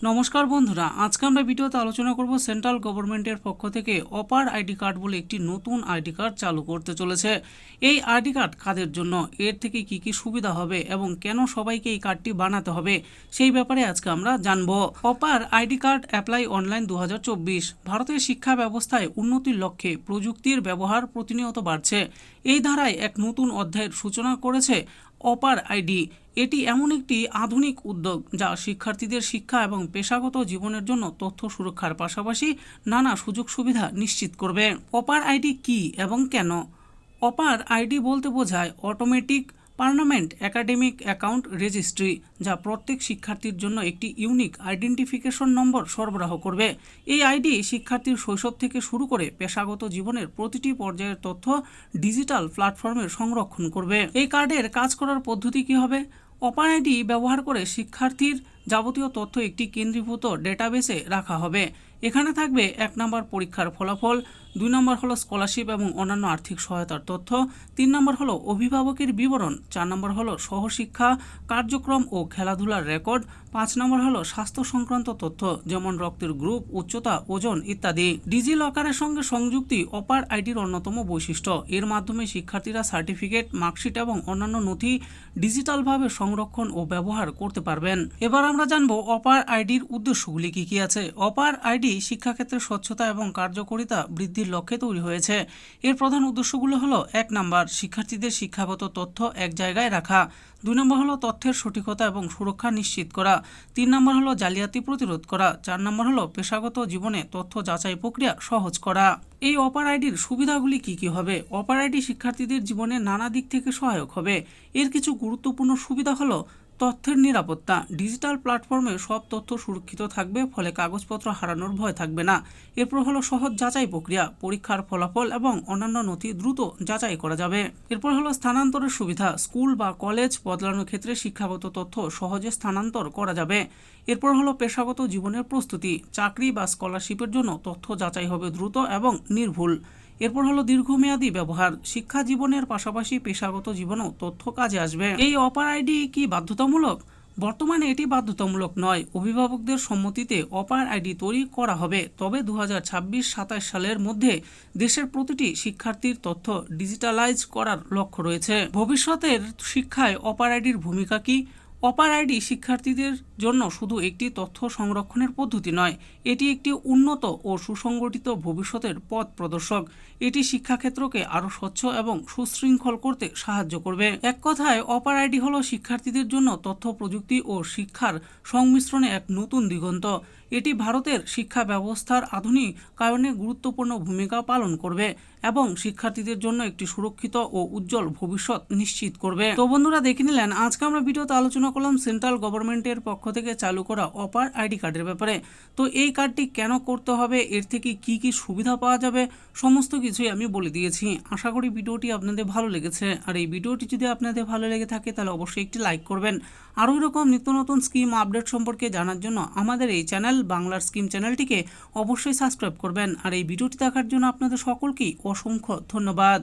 নমস্কার বন্ধুরা, আজকে আমরা ভিডিওতে আলোচনা করব সেন্ট্রাল গভর্নমেন্টের পক্ষ থেকে অপার আইডি কার্ড বলে একটি নতুন আইডি কার্ড চালু করতে চলেছে। এই আইডি কার্ড কাদের জন্য, এর থেকে কি কি সুবিধা হবে এবং কেন সবাইকে এই কার্ডটি বানাতে হবে, সেই ব্যাপারে আজকে আমরা জানব। অপার আইডি কার্ড অ্যাপ্লাই অনলাইন দু হাজার চব্বিশ, ভারতের শিক্ষা ব্যবস্থায় উন্নতির লক্ষ্যে প্রযুক্তির ব্যবহার প্রতিনিয়ত বাড়ছে। এই ধারায় এক নতুন অধ্যায়ের সূচনা করেছে অপার আইডি। এটি এমন একটি আধুনিক উদ্যোগ যা শিক্ষার্থীদের শিক্ষা এবং পেশাগত জীবনের জন্য তথ্য সুরক্ষার পাশাপাশি নানা সুযোগ সুবিধা নিশ্চিত করবে। অপার আইডি কি এবং কেন? অপার আইডি বলতে বোঝায় automatic permanent academic account registry, যা প্রত্যেক শিক্ষার্থীর জন্য একটি ইউনিক আইডেন্টিফিকেশন নম্বর সরবরাহ করবে। এই আইডি শিক্ষার্থীর শৈশব থেকে শুরু করে পেশাগত জীবনের প্রতিটি পর্যায়ের তথ্য ডিজিটাল প্ল্যাটফর্মে সংরক্ষণ করবে। এই কার্ডের কাজ করার পদ্ধতি কী হবে? অপার আইডি ব্যবহার করে শিক্ষার্থীর যাবতীয় তথ্য একটি কেন্দ্রীভূত ডেটাবেসে রাখা হবে। এখানে থাকবে এক নম্বর পরীক্ষার ফলাফল, দুই নম্বর হলো স্কলারশিপ এবং অন্যান্য আর্থিক সহায়তার তথ্য, তিন নম্বর হলো অভিভাবকের বিবরণ, চার নম্বর হলো সহশিক্ষা, কার্যক্রম ও খেলাধুলার রেকর্ড, পাঁচ নম্বর হলো স্বাস্থ্য সংক্রান্ত তথ্য, যেমন রক্তের গ্রুপ, উচ্চতা, ওজন ইত্যাদি। ডিজি লকারের সঙ্গে সংযুক্তি অপার আইডির অন্যতম বৈশিষ্ট্য। এর মাধ্যমে শিক্ষার্থীরা সার্টিফিকেট, মার্কশিট এবং অন্যান্য নথি ডিজিটালভাবে সংরক্ষণ ও ব্যবহার করতে পারবেন। এবার আমরা জানব অপার আইডির উদ্দেশ্যগুলি কি কি আছে। অপার আইডি শিক্ষাক্ষেত্রে স্বচ্ছতা এবং কার্যকারিতা বৃদ্ধির লক্ষ্যে তৈরি হয়েছে। এর প্রধান উদ্দেশ্যগুলো হলো, এক নাম্বার, শিক্ষার্থীদের শিক্ষাগত তথ্য এক জায়গায় রাখা। দুই নম্বর হলো, তথ্যের সঠিকতা এবং সুরক্ষা নিশ্চিত করা। তিন নম্বর হলো, জালিয়াতি প্রতিরোধ করা। চার নম্বর হলো, পেশাগত জীবনে তথ্য যাচাই প্রক্রিয়া সহজ করা। এই অপার আইডির সুবিধাগুলি কি কি হবে? অপার আইডি শিক্ষার্থীদের জীবনে নানা দিক থেকে সহায়ক হবে। এর কিছু গুরুত্বপূর্ণ সুবিধা হলো তথ্যের নিরাপত্তা। ডিজিটাল প্ল্যাটফর্মে সব তথ্য সুরক্ষিত থাকবে, ফলে কাগজপত্র হারানোর ভয় থাকবে না। এরপর হলো সহজ যাচাই প্রক্রিয়া, পরীক্ষার ফলাফল এবং অন্যান্য নথি দ্রুত যাচাই করা যাবে। এরপর হলো স্থানান্তরের সুবিধা, স্কুল বা কলেজ বদলানোর ক্ষেত্রে শিক্ষাগত তথ্য সহজে স্থানান্তর করা যাবে। এরপর হলো পেশাগত জীবনের প্রস্তুতি, চাকরি বা স্কলারশিপের জন্য তথ্য যাচাই হবে দ্রুত এবং নির্ভুল। এরপর হলো দীর্ঘমেয়াদী ব্যবহার, শিক্ষা জীবনের পাশাপাশি পেশাগত জীবনেও তথ্য কাজে আসবে। এই অপার আইডি কি বাধ্যতামূলক? বর্তমানে এটি বাধ্যতামূলক নয়। অভিভাবকদের সম্মতিতে অপার আইডি তৈরি করা হবে। তবে দু হাজার সালের মধ্যে দেশের প্রতিটি শিক্ষার্থীর তথ্য ডিজিটালাইজ করার লক্ষ্য রয়েছে। ভবিষ্যতের শিক্ষায় অপার আইডির ভূমিকা কি? অপার আইডি শিক্ষার্থীদের জন্য শুধু একটি তথ্য সংরক্ষণের পদ্ধতি নয়, এটি একটি উন্নত ও সুসংগঠিত ভবিষ্যতের পথ প্রদর্শক। এটি শিক্ষাক্ষেত্রকে আরও স্বচ্ছ এবং সুশৃঙ্খল করতে সাহায্য করবে। এক কথায়, অপার আইডি হল শিক্ষার্থীদের জন্য তথ্য, প্রযুক্তি ও শিক্ষার সংমিশ্রণে এক নতুন দিগন্ত। এটি ভারতের শিক্ষা ব্যবস্থার আধুনিকায়নে গুরুত্বপূর্ণ ভূমিকা পালন করবে এবং শিক্ষার্থীদের জন্য একটি সুরক্ষিত ও উজ্জ্বল ভবিষ্যৎ নিশ্চিত করবে। তো বন্ধুরা, দেখে নিলেন, আজকে আমরা ভিডিওতে আলোচনা করলাম সেন্ট্রাল গভর্নমেন্টের পক্ষ থেকে চালু করা অপার আইডি কার্ডের ব্যাপারে। তো এই কার্ডটি কেন করতে হবে? এর থেকে কি কি সুবিধা পাওয়া যাবে? সমস্ত কিছুই আমি বলে দিয়েছি। আশা করি ভিডিওটি আপনাদের ভালো লেগেছে। আর এই ভিডিওটি যদি আপনাদের ভালো লেগে থাকে, তাহলে অবশ্যই একটি লাইক করবেন। আরও এরকম নিত্য নতুন স্কিম আপডেট সম্পর্কে জানার জন্য আমাদের এই চ্যানেল বাংলার স্কিম চ্যানেলটিকে অবশ্যই সাবস্ক্রাইব করবেন। আর এই ভিডিওটি দেখার জন্য আপনাদের সকলকেই অসংখ্য ধন্যবাদ।